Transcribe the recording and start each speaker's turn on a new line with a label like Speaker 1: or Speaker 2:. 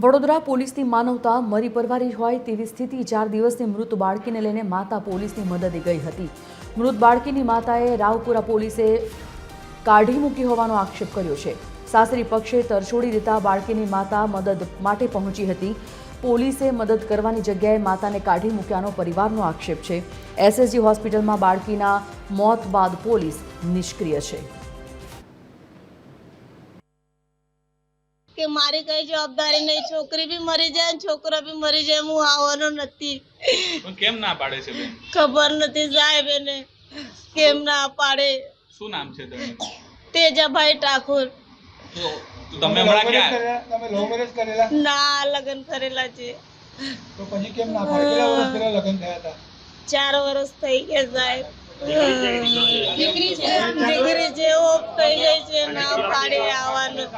Speaker 1: વડોદરા પોલીસની માનવતા મરી પરવારી હોય તેવી સ્થિતિ ચાર દિવસની મૃત બાળકીને લઈને માતા પોલીસની મદદે ગઈ હતી. મૃત બાળકીની માતાએ રાવપુરા પોલીસે કાઢી મૂકી હોવાનો આક્ષેપ કર્યો છે. સાસરી પક્ષે તરછોડી દેતા બાળકીની માતા મદદ માટે પહોંચી હતી. પોલીસે મદદ કરવાની જગ્યાએ માતાને કાઢી મૂક્યાનો પરિવારનો આક્ષેપ છે. એસએસજી હોસ્પિટલમાં બાળકીના મોત બાદ પોલીસ નિષ્ક્રિય છે.
Speaker 2: કે મારી કઈ જવાબદારી નહીં છોકરી બી મરી જાય ને છોકરો બી મરી જાય હું આવવાનો નથી.
Speaker 3: કેમ ના પાડે છે બેન?
Speaker 2: ખબર નથી સાહેબ એને કેમ ના પાડે.
Speaker 3: શું નામ છે
Speaker 2: તેજાભાઈ ઠાકોર.
Speaker 3: તો તો તમે હમણાં ક્યાં?
Speaker 4: તમે લવ મેરેજ કરેલા?
Speaker 2: ના લગ્ન કરેલા છે.
Speaker 4: તો પછી કેમ ના પાડે? કેટલા વર્ષ પહેલા લગ્ન થયા હતા?
Speaker 2: ચાર વર્ષ થઈ ગયા સાહેબ. દીકરી છે. ઓફ થઈ ગઈ છે ના પાડે આવવાનું.